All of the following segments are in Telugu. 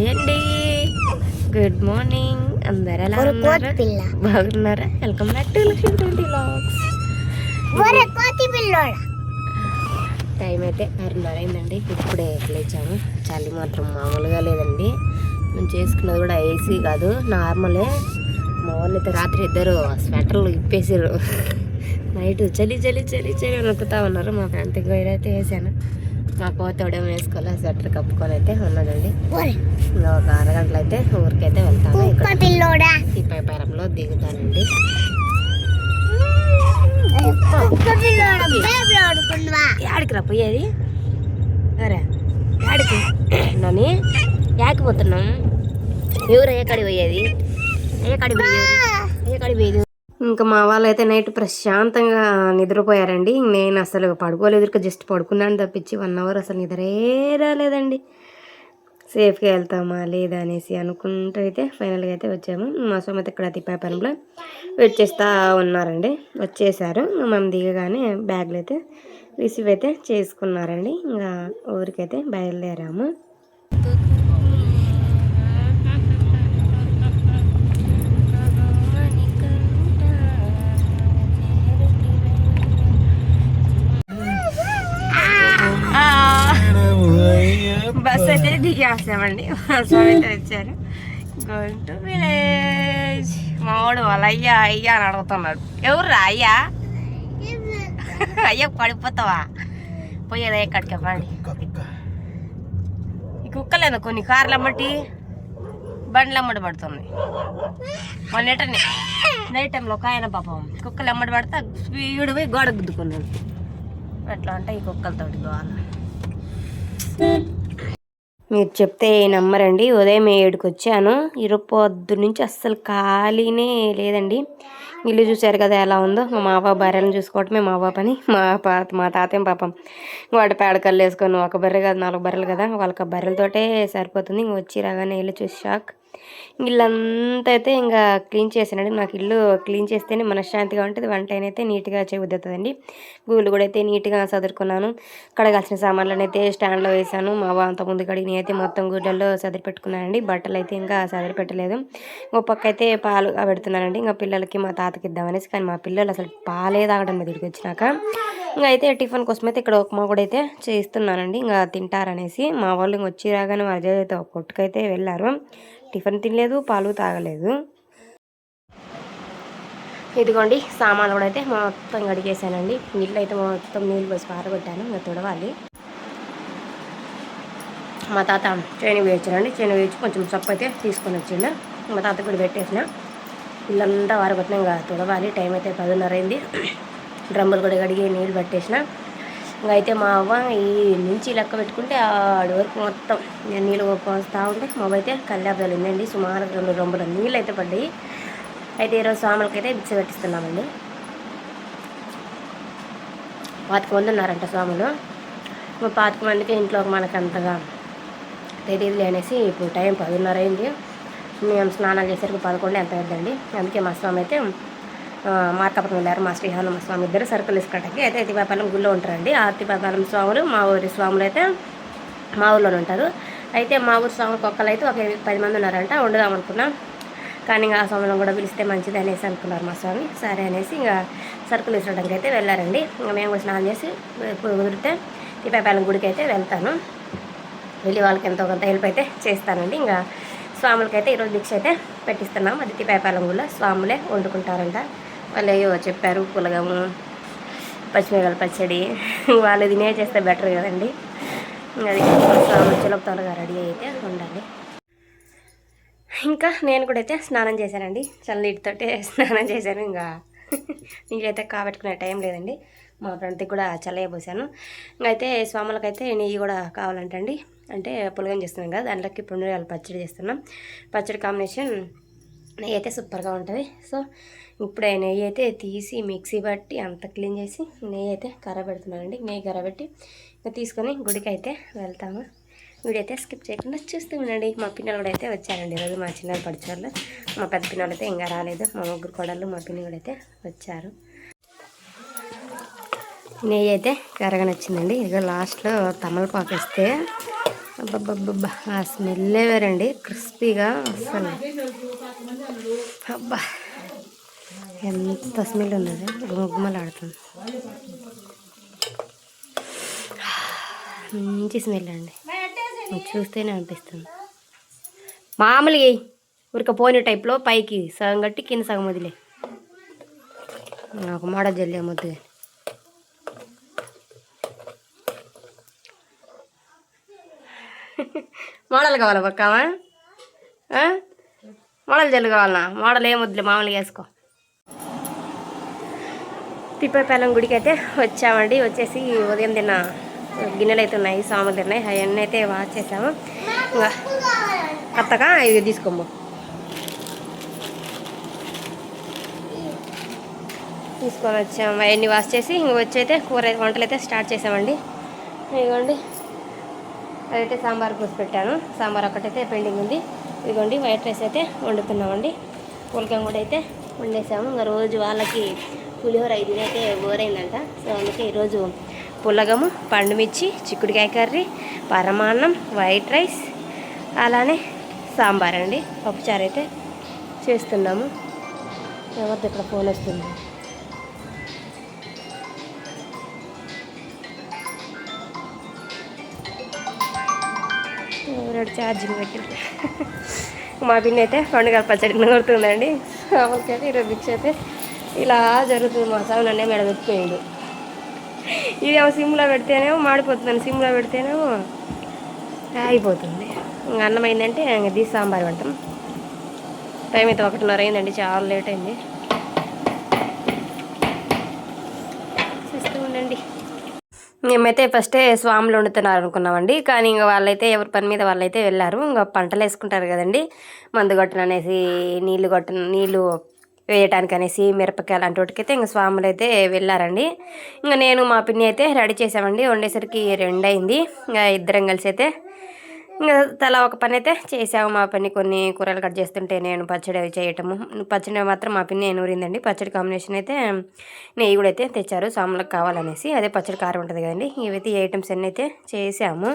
హాయ్ అండి. గుడ్ మార్నింగ్ అందరు ఎలా ఉన్నారు? బాగున్నారా? Welcome back to Lakshmi twenty time అయితే ఆరున్నర అయిందండి ఇప్పుడే లేచాము. చలి మాత్రం మామూలుగా లేదండి. మేము చేసుకున్నది కూడా ఏసీ కాదు. నార్మలే మా అయితే రాత్రి ఇద్దరు స్వెటర్లు ఇప్పేసారు నైట్ చలి చలి చలి చలి నొక్కుతా ఉన్నారు. మా ఫ్రెండ్కి అయితే వేసాను. మా కోతోడేమో వేసుకోవాలి స్వెటర్ కప్పుకొని అయితే ఉన్నదండి ఇంకా ఒక అరగంటలో అయితే ఊరికైతే వెళ్తాను పిల్లోడా? తిప్పైపారంలో దిగుతానండి. యాడికి రా పోయేది? అరే యాడికి? నని యాకి పోతున్నాం ఎవరు ఏ కాడి పోయేది? ఏ కాడి పోయేది ఏ కాడి పోయేది ఇంకా మా వాళ్ళు అయితే నైట్ ప్రశాంతంగా నిద్రపోయారండి. నేను అసలు పడుకోలేదు ఇక జస్ట్ పడుకున్నాను తప్పించి వన్ అవర్ అసలు నిద్రే రాలేదండి. సేఫ్గా వెళ్తామా లేదా అనేసి అనుకుంటూ అయితే ఫైనల్గా అయితే వచ్చాము. మా సోమ అయితే ఇక్కడ తిప్పాపరంలో వెయిట్ చేస్తూ ఉన్నారండి. వచ్చేసారు. మేము దిగగానే బ్యాగ్లు అయితే రిసీవ్ అయితే చేసుకున్నారండి. ఇంకా ఊరికైతే బయలుదేరాము. బస్ అయితే దిగేసామండి బస్ అయితే విలేజ్. మా వాళ్ళ అయ్యా అయ్యా అని అడుగుతున్నాడు. ఎవర్రా అయ్యా? అయ్యా పడిపోతావా? పోయేది ఎక్కడికి పండి ఈ కుక్కలేదు కొన్ని కార్లు అమ్మటి? బండ్లు అమ్మడి పడుతుంది మొన్న నైట్ టైంలో ఒక ఆయన పాపం కుక్కలు అమ్మడి పడితే స్పీడ్ పోయి గోడ గుద్దుకున్నాడు. అట్లా అంటే ఈ కుక్కలతోటి గోవాలి మీరు చెప్తే నమ్మరండి. ఉదయం ఏడుకి వచ్చాను ఇరుపొద్దు నుంచి అస్సలు ఖాళీనే లేదండి. ఇల్లు చూశారు కదా ఎలా ఉందో. మా మావ బర్రెలను చూసుకోవటమే మా బావ పని. మా పాత మా తాతయ్య పాపం. వాడి పేడకల్లు వేసుకొని ఒక బర్రె కాదు నాలుగు బర్రెలు కదా. వాళ్ళకి ఆ బర్రెలతోటే సరిపోతుంది. ఇంక వచ్చి రాగానే ఇల్లు చూసి షాక్. ఇల్లంతా అయితే ఇంకా క్లీన్ చేసానండి నాకు ఇల్లు క్లీన్ చేస్తేనే మనశ్శాంతిగా ఉంటుంది. వంట అయితే నీట్గా చేయబుద్దుతుందండి గూళ్ళు కూడా అయితే నీట్గా సదురుకున్నాను. కడగాల్సిన సామాన్లను అయితే స్టాండ్లో వేసాను మా అంత ముందు కడిగి అయితే మొత్తం గుడ్డల్లో సదిరి పెట్టుకున్నానండి బట్టలు అయితే ఇంకా సదిరి పెట్టలేదు ఒక పక్క అయితే పాలు పెడుతున్నానండి. ఇంకా పిల్లలకి మా తాతకి ఇద్దామనేసి కానీ మా పిల్లలు అసలు పాలే తాగడం మీద ఇక్కడికి వచ్చినాక. ఇంకా అయితే టిఫిన్ కోసం అయితే ఇక్కడ ఉప్మా కూడా అయితే చేస్తున్నానండి. ఇంకా తింటారనేసి మా వాళ్ళు ఇంక వచ్చి రాగానే మా అజయ్ అయితే ఒక కొట్టుకైతే వెళ్ళారు. టిఫిన్ తినలేదు పాలు తాగలేదు. ఇదిగోండి సామాన్లు కూడా అయితే మొత్తం కడిగేసానండి నీళ్ళు అయితే మొత్తం నీళ్ళు పోసి పారగొట్టాను ఇంకా తుడవాలి. మా తాత చేను వేయించానండి చేను వేయించి కొంచెం చప్పు అయితే తీసుకొని వచ్చిండు. మా తాత కూడా పెట్టేసిన. ఇల్లంతా వారగొట్టిన ఇంకా తుడవాలి. టైం అయితే పదిన్నర అయింది. డ్రమ్ములు కూడా కడిగి నీళ్ళు పట్టేసిన. అయితే మా అవ్వ ఈ నుంచి లెక్క పెట్టుకుంటే ఆడి వరకు మొత్తం నేను నీళ్ళు పోస్తూ ఉంటే మా అవ్వ అయితే సుమారు రెండు రొంబుల నీళ్ళు అయితే పడ్డాయి. అయితే ఈరోజు స్వాములకి అయితే బిక్స పెట్టిస్తున్నామండి. పాతిక మంది ఉన్నారంట స్వాములు. పాతిక మందికి ఇంట్లో మనకు అంతగా తెలియదులే అనేసి ఇప్పుడు టైం పదిన్నర అయింది. మేము స్నానాలు చేసరికి పదకొండు ఎంత అయిందండి? అందుకే మా స్వామి అయితే మార్కాపురం వెళ్ళారు. మా శ్రీహాను స్వామి ఇద్దరు సరుకులు ఇసుకటకి అయితే తిపాపాలెం గుళ్ళో ఉంటారండి. ఆ తిపాపాలెం స్వాములు మా ఊరి స్వాములు అయితే మా ఊర్లోనే ఉంటారు. అయితే మా ఊరి స్వామి కుక్కలు అయితే ఒక పది మంది ఉన్నారంట. వండుదాం అనుకున్నాం. కానీ ఇంకా ఆ స్వామిని కూడా పిలిస్తే మంచిది అనేసి అనుకున్నారు మా స్వామి. సరే అనేసి ఇంకా సరుకులు ఇచ్చడానికి అయితే వెళ్ళారండి. ఇంకా మేము కూడా స్నానం చేసి కుదిరితే తిపాపాలెం గుడికి అయితే వెళ్తాను. వెళ్ళి వాళ్ళకి ఎంతో కొంత హెల్ప్ అయితే చేస్తానండి. ఇంకా స్వాములకైతే ఈరోజు దీక్ష అయితే పెట్టిస్తున్నాం. అది తిపాపాలెం గుళ్ళో స్వాములే వండుకుంటారంట. వాళ్ళు అయ్యో చెప్పారు పులగము పచ్చిమిరకాయల పచ్చడి. వాళ్ళు తినే చేస్తే బెటర్ కదండి. అది స్వాములు చిలపతోలుగా రెడీ అయితే ఉండాలి. ఇంకా నేను కూడా అయితే స్నానం చేశానండి. చల్లనీటితోటే స్నానం చేశాను ఇంకా. నీళ్ళైతే కాబెట్టుకునే టైం లేదండి. మా ఫ్రెండ్కి కూడా చల్లయ్యబోసాను అయితే స్వాములకైతే నెయ్యి కూడా కావాలంటండి. అంటే పులగం చేస్తున్నాం కదా దాంట్లోకి పుండురాలు పచ్చడి చేస్తున్నాం. పచ్చడి కాంబినేషన్ నెయ్యి అయితే సూపర్గా ఉంటుంది. సో ఇప్పుడే నెయ్యి అయితే తీసి మిక్సీ పట్టి అంత క్లీన్ చేసి నెయ్యి అయితే కర్రబెడుతున్నానండి నెయ్యి కర్రబెట్టి ఇంకా తీసుకొని గుడికి అయితే వెళ్తాము. వీడియో అయితే స్కిప్ చేయకుండా చూస్తూ ఉండండి. మా పిన్నలు కూడా అయితే వచ్చారండి ఈరోజు మా చిన్న పడిచోళ్ళు. మా పెద్ద పిన్నలు అయితే ఇంకా రాలేదు. మా ముగ్గురు కోడళ్ళు మా పిన్ని కూడా అయితే వచ్చారు. నెయ్యి అయితే కరగనొచ్చిందండి. ఇక లాస్ట్లో తమలపాకు వేస్తే అబ్బబ్బబ్బబ్బా ఆ స్మెల్లే వేరండి. క్రిస్పీగా అసలు అబ్బా. ఎంత స్మెల్ ఉన్నది? గుమ్మలాడుతుంది మంచి స్మెల్ అండి. చూస్తేనే అనిపిస్తుంది. మామూలుగా ఉరిక పోయిన టైప్లో పైకి సగం కట్టి కింద సగం వదిలే. నాకు మాడ జల్లే ముద్దు మోడల్ కావాలా పక్కావా మోడల్ జల్లు కావాలనా? మోడల్ ఏం వద్దులే మామూలుగా వేసుకో. తిప్పేపాలెం గుడికి అయితే వచ్చామండి. వచ్చేసి ఉదయం తిన్న గిన్నెలు అయితే ఉన్నాయి సాములు తిన్నాయి అవన్నీ అయితే వాష్ చేసాము. ఇంకా కొత్తగా ఇవి తీసుకోము తీసుకొని వచ్చాము. అవన్నీ వాష్ చేసి ఇంక వచ్చి అయితే కూర వంటలు అయితే స్టార్ట్ చేసామండి. ఇదిగోండి అదైతే సాంబార్ పూసి పెట్టాను. సాంబార్ ఒకటైతే పెండింగ్ ఉంది. ఇదిగోండి వైట్ రైస్ అయితే వండుతున్నామండి. పులకం కూడా అయితే వండేసాము. ఇంకా రోజు వాళ్ళకి పులిహోర ఇది అయితే బోరైందంట. సో అందుకే ఈరోజు పులగము పండుమిర్చి చిక్కుడుకాయ కర్రీ పరమాన్నం వైట్ రైస్ అలానే సాంబార్ అండి. పప్పుచారు అయితే చేస్తున్నాము. ఎవరిది ఇక్కడ ఫోన్ వస్తుంది. ఎవరాడు ఛార్జింగ్ పెట్టి మా పిన్ని అయితే పండుగ పచ్చడి నూరుతుందండి అయితే ఈరోజు భిక్ష అయితే ఇలా జరుగుతుంది మా సార్ నన్నే మేడ పెట్టిపోయాడు ఇదేమో సిమ్లో పెడితేనేమో మాడిపోతుందని సిమ్లో పెడితేనేమో అయిపోతుంది ఇంకా అన్నం అయిందంటే ఇంకా తీసి సాంబార్ పెడతాం టైం అయితే ఒకటిన్నర అయిందండి చాలా లేట్ అయింది. చూస్తూ ఉండండి. మేమైతే ఫస్టే స్వాములు వండుతున్నారు అనుకున్నామండి కానీ ఇంకా వాళ్ళైతే ఎవరి పని మీద వాళ్ళైతే వెళ్ళారు. ఇంకా పంటలు వేసుకుంటారు కదండి మందు కొట్టను అనేసి నీళ్ళు కొట్టను నీళ్ళు వేయటానికి అనేసి మిరపకాయ అంటోటికైతే వాటికైతే ఇంకా స్వాములు అయితే వెళ్ళారండి. ఇంకా నేను మా పిన్ని అయితే రెడీ చేసామండి. వండేసరికి రెండు అయింది ఇంకా ఇద్దరం కలిసి అయితే ఇంకా తలా ఒక పని అయితే చేసాము. మా పని కొన్ని కూరలు కట్ చేస్తుంటే నేను పచ్చడి అవి చేయటము. పచ్చడి మాత్రం మా పిన్ని నూరిందండి. పచ్చడి కాంబినేషన్ అయితే నెయ్యి కూడా అయితే తెచ్చారు. సాములకు కావాలనేసి. అదే పచ్చడి కారం ఉంటుంది కదండి. ఇవైతే ఈ ఐటమ్స్ అన్నీ అయితే చేసాము.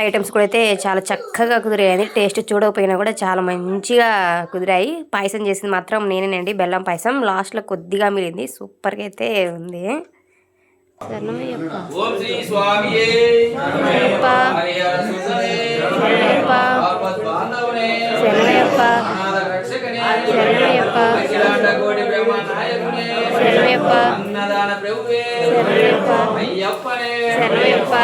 ఐటమ్స్ కూడా అయితే చాలా చక్కగా కుదిరాయండి టేస్ట్ చూడకపోయినా కూడా చాలా మంచిగా కుదిరాయి. పాయసం చేసింది మాత్రం నేనేనండి. బెల్లం పాయసం. లాస్ట్లో కొద్దిగా మిగిలింది. సూపర్గా అయితే ఉంది. శరణమయ్యప్ప శరణమయ్యప్ప శరణమయ్యప్ప బాంధవనే శరణమయ్యప్ప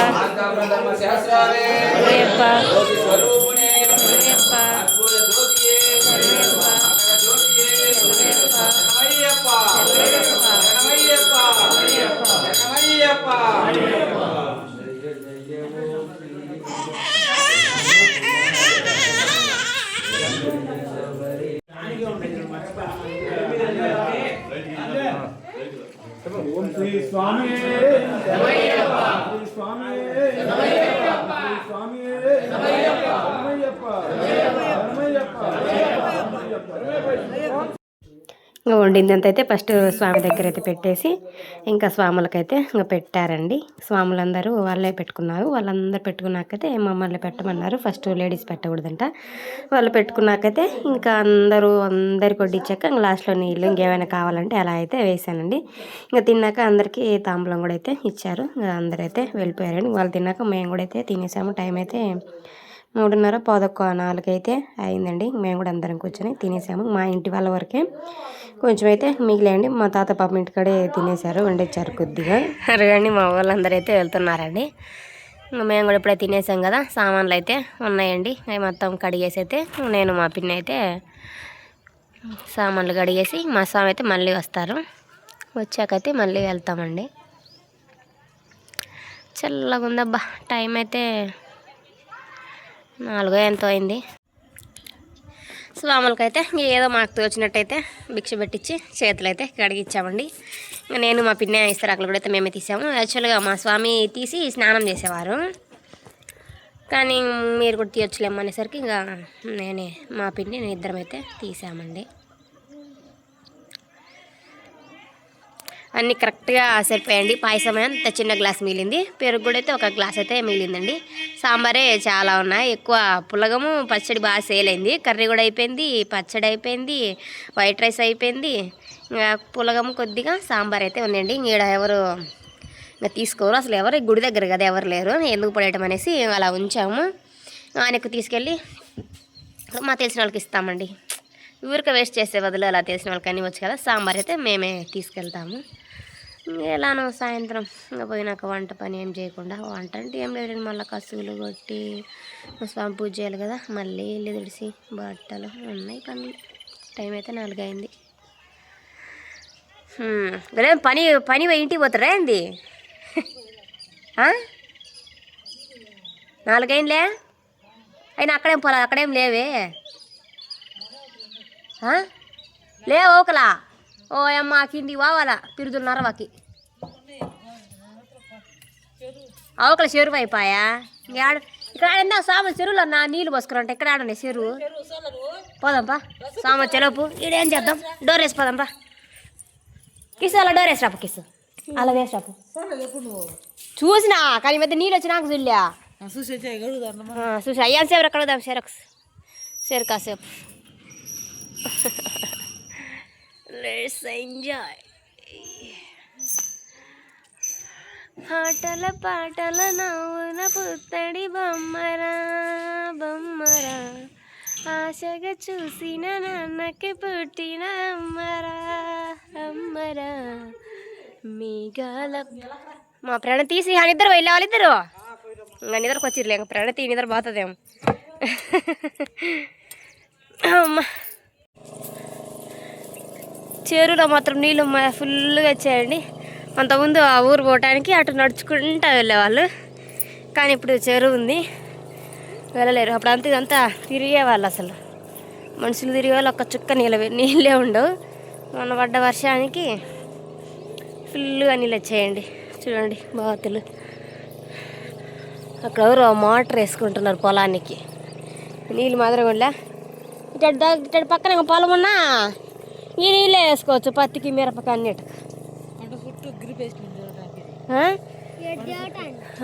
అనాథ రక్షకనే శరణమయ్యప్ప అఖిలాండ కోటి బ్రహ్మ నాయకునే శరణమయ్యప్ప అన్నదాన ప్రభువే శరణమయ్యప్ప అయ్యప్పనే శరణమయ్యప్ప Swami. ఇంకా వండిందంత అయితే ఫస్ట్ స్వామి దగ్గర అయితే పెట్టేసి ఇంకా స్వాములకైతే ఇంకా పెట్టారండి. స్వాములందరూ వాళ్ళే పెట్టుకున్నారు. వాళ్ళందరూ పెట్టుకున్నాకైతే మమ్మల్ని పెట్టమన్నారు. ఫస్ట్ లేడీస్ పెట్టకూడదంట. వాళ్ళు పెట్టుకున్నాకైతే ఇంకా అందరూ అందరికి వడ్డించాక ఇంకా లాస్ట్లో నీళ్ళు ఇంకేమైనా కావాలంటే అలా అయితే వేసానండి. ఇంకా తిన్నాక అందరికీ తాంబూలం కూడా అయితే ఇచ్చారు. ఇంకా అందరైతే వెళ్ళిపోయారండి. వాళ్ళు తిన్నాక మేము కూడా అయితే తినేసాము. టైం అయితే మూడున్నర పదొక్క నాలుగైతే అయిందండి. మేము కూడా అందరం కూర్చొని తినేసాము. మా ఇంటి వాళ్ళ వరకే కొంచెం అయితే మిగిలేయండి. మా తాత పాప ఇంటికాడే తినేశారు వండేచ్చారు కొద్దిగా. అరగండి మా వాళ్ళందరూ అయితే వెళ్తున్నారండి మేము కూడా ఇప్పుడే తినేసాం కదా సామాన్లు అయితే ఉన్నాయండి. అవి మొత్తం కడిగేసి అయితే నేను మా పిన్ని అయితే సామాన్లు కడిగేసి మా స్వామి అయితే మళ్ళీ వస్తారు. వచ్చాకైతే మళ్ళీ వెళ్తామండి. చల్లగా ఉందబ్బా టైం అయితే నాలుగో ఎంతో అయింది. స్వాములకైతే ఏదో మాకు తోచినట్టయితే భిక్ష పెట్టించి చేతులు అయితే కడిగిచ్చామండి ఇంకా నేను మా పిన్న ఇస్తరాకులు కూడా అయితే మేమే తీసాము. యాక్చువల్గా మా స్వామి తీసి స్నానం చేసేవారు. కానీ మీరు కూడా తీయొచ్చులేమనేసరికి ఇంకా నేనే మా పిన్ని నేను ఇద్దరం అయితే తీసామండి. అన్నీ కరెక్ట్గా సరిపోయండి. పాయసం అంత చిన్న గ్లాస్ మిగిలింది. పెరుగు కూడా అయితే ఒక గ్లాస్ అయితే మిగిలిందండి. సాంబారే చాలా ఉన్నాయి. ఎక్కువ పులగము పచ్చడి బాగా సేల్ అయింది. కర్రీ కూడా అయిపోయింది పచ్చడి అయిపోయింది వైట్ రైస్ అయిపోయింది. ఇంకా పులగము కొద్దిగా సాంబార్ అయితే ఉందండి. ఈడ ఎవరు ఇంకా తీసుకోరు. అసలు ఎవరు గుడి దగ్గర కదా ఎవరు లేరు. ఎందుకు పడేయటం అనేసి అలా ఉంచాము. ఆయనకు తీసుకెళ్ళి మా తెలిసిన వాళ్ళకి ఇస్తామండి. ఊరికే వేస్ట్ చేసే బదులు అలా తెలిసిన వాళ్ళకి అన్నీ వచ్చు కదా. సాంబార్ అయితే మేమే తీసుకెళ్తాము. ఎలానో సాయంత్రం ఇంకా పోయినాక వంట పని ఏం చేయకుండా వంట అంటే ఏం లేదు మళ్ళీ కసువులు కొట్టి స్వామి పూజ చేయాలి కదా మళ్ళీ ఇల్లు తుడిసి బట్టలు ఉన్నాయి పనులు టైం అయితే నాలుగు అయింది పని పని ఇంటికి పోతారా ఏంది? నాలుగైందిలే? అయినా అక్కడేం పోలా? అక్కడేం లేవే? లేవు ఒకలా ఓకలా? ఓ అమ్మ కింది వావాలా పిరుదున్నర వాకి. అవకల చెరువు అయిపోయా? ఆడ ఇక్కడ ఎంత సామ చెరువులో నా నీళ్ళు పోసుకురంట ఇక్కడ ఆడండి చెరువు? పోదాంపా. సామ చెలపు ఈడేం చేద్దాం? డోర్ వేసి పోదాంపా. కిసు అలా డోర్ వేసిరాపు కిసు అలా వేసిరాపు. చూసినా కానీ మధ్య నీళ్ళు వచ్చినాక చూడలే. చూసి అయ్యాను సేపు అక్కడ వద్దాం సెరక్స్ సేరు కాసేపు. లెట్స్ ఎంజాయ్ ఆటల పాటల నవ్వున పుత్తడి బొమ్మరా బొమ్మరా. ఆశగా చూసిన నాన్నకి పుట్టిన అమ్మరా అమ్మరా. మీగాల మా ప్రాణ తీసి నిద్ర వెళ్ళాలి ఇద్దరు. ఇంకా నిద్రకు వచ్చిర్లే ఇంకా తీ నిద్ర పోతుందేమో. అమ్మ. చెరువులో మాత్రం నీళ్ళు ఫుల్గా వచ్చాయండి. అంతకుముందు ఆ ఊరు పోవటానికి అటు నడుచుకుంటా వెళ్ళేవాళ్ళు. కానీ ఇప్పుడు చెరువు ఉంది. వెళ్ళలేరు. అప్పుడు అంతా ఇదంతా తిరిగేవాళ్ళు అసలు. మనుషులు తిరిగే వాళ్ళు ఒక్క చుక్క నీళ్ళ నీళ్ళే ఉండవు. మొన్న పడ్డ వర్షానికి ఫుల్గా నీళ్ళు వచ్చాయండి. చూడండి బాతులు. అక్కడ ఎవరు మోటార్ వేసుకుంటున్నారు పొలానికి. నీళ్ళు మాత్రం కూడా ఇటు ఇటు పక్కన పొలం ఉన్నా. ఈ నీళ్ళే వేసుకోవచ్చు పత్తికి మిరపకి అన్నిటి. ఆ?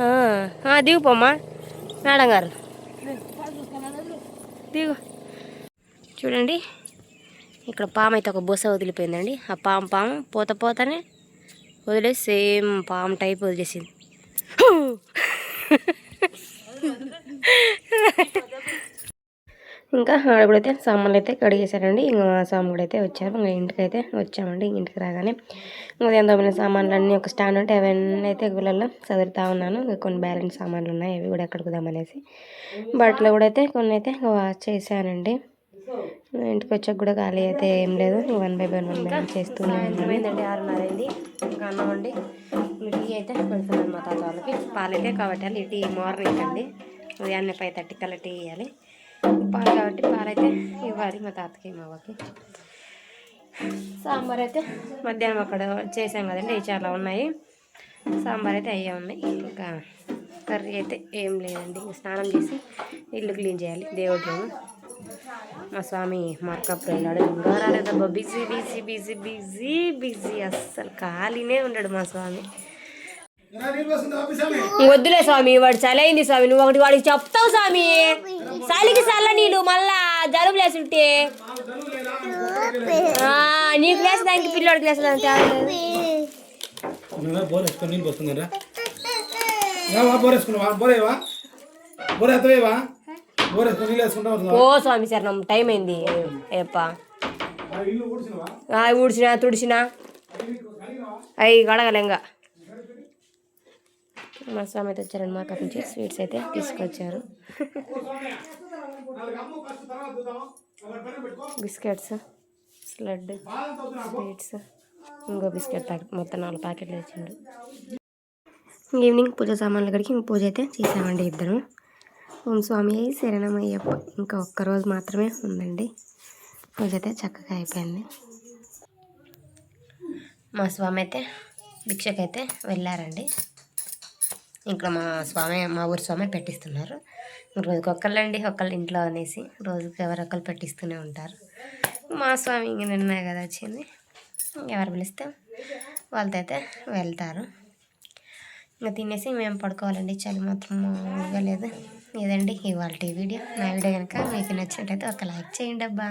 ఆ, ఆ, దిగుపోమ్మా మేడం గారు. దిగు. చూడండి ఇక్కడ పాము అయితే ఒక బుస వదిలిపోయిందండి. ఆ పాము పాము పోత పోతనే వదిలేసి సేమ్ పాము టైప్ వదిలేసింది. ఇంకా ఆడ కూడా అయితే సామాన్లు అయితే కడిగేశారండి. ఇంకా సామాన్ కూడా అయితే వచ్చారు. ఇంకా ఇంటికి అయితే వచ్చామండి. ఇంటికి రాగానే ఇంకా తోమిన సామాన్లు అన్నీ ఒక స్టాండ్ ఉంటే అవన్నీ అయితే గుళ్ళల్లో చదువుతూ ఉన్నాను. ఇంకా కొన్ని బ్యాలెన్స్ సామాన్లు ఉన్నాయి. అవి కూడా ఎక్కడ బట్టలు కూడా అయితే కొన్ని అయితే వాష్ చేశానండి. ఇంటికి వచ్చాక కూడా ఖాళీ అయితే ఏం లేదు. One by one one by one చేస్తూనే ఉన్నాను. ఆరున్నర అయింది ఇంకా అన్నం టీ అయితే పెడుతున్నాను మా తాత వాళ్ళకి. పాలు కాబట్టి ఈ టీ మార్నింగ్ అండి. ఉదయాన్నే ఫైవ్ థర్టీ కల్లా టీ ఇవ్వాలి పాలు కాబట్టి పాలైతే ఇవ్వాలి మా తాతకి మా అవ్వకి. సాంబార్ అయితే మధ్యాహ్నం అక్కడ చేసాం కదండి చాలా ఉన్నాయి. సాంబార్ అయితే అయ్యే ఉన్నాయి. ఇంకా కర్రీ అయితే ఏం లేదండి. స్నానం చేసి ఇల్లు క్లీన్ చేయాలి. దేవుడి రూమ్. మా స్వామి మార్కప్ వెళ్ళాడు. ఇంకా రాలేదబ్బా. Busy busy busy busy busy. అస్సలు ఖాళీనే ఉన్నాడు మా స్వామి. వద్దులే స్వామి వాడు చలైంది స్వామి. నువ్వు ఒకటి వాడికి చెప్తావు స్వామి. చలికి చల్ల నీళ్ళు మళ్ళా జలుబు లేసుంటే. నీకు లేసి దానికి పిల్లోడికి బోర్ వేసుకొని నీళ్ళు పోస్తున్నారా రావా బోర్ వేసుకున్నావా బోరేవా బోర్ ఎత్తవేవా బోర్ వేసుకొని నీళ్ళు వేసుకుంటా ఓ స్వామి సార్ నమ్మ టైం అయింది. ఆ, ఊడ్చినా తుడిచినా. అవి కడగలేంగా మా స్వామి అయితే వచ్చారండి మాకు నుంచి స్వీట్స్ అయితే తీసుకొచ్చారు. బిస్కెట్స్ స్లడ్ స్వీట్స్ ఇంకో బిస్కెట్ ప్యాకెట్ మొత్తం నాలుగు ప్యాకెట్లు ఇచ్చిండు ఈవినింగ్ పూజ సామాన్లు కడిగి ఇంక పూజ అయితే చేసామండి ఇద్దరం. ఓం స్వామి శరణమయ్యప్ప ఇంకా ఒక్క రోజు మాత్రమే ఉందండి. పూజ అయితే చక్కగా అయిపోయింది. మా స్వామి అయితే భిక్షకైతే వెళ్ళారండి. ఇక్కడ మా స్వామి మా ఊరి స్వామి పెట్టిస్తున్నారు. రోజుకి ఒక్కళ్ళండి ఒక్కళ్ళ ఇంట్లో అనేసి రోజుకి ఎవరొక్కరు పెట్టిస్తూనే ఉంటారు. మా స్వామి ఇంక నిన్న కదా వచ్చింది. ఎవరు పిలిస్తే వాళ్ళతో అయితే వెళ్తారు. ఇంకా తినేసి మేము పడుకోవాలండి. చలి మాత్రం మామూలుగా లేదు ఇదండి ఇవాళ వీడియో. నా వీడియో కనుక మీకు నచ్చినట్టయితే ఒక లైక్ చేయండి అబ్బా.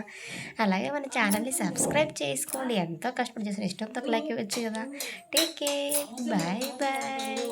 అలాగే మన ఛానల్ని సబ్స్క్రైబ్ చేసుకోండి. ఎంతో కష్టపడి చేసిన ఇష్టంతో ఒక లైక్ ఇవ్వచ్చు కదా. Take care. Bye bye.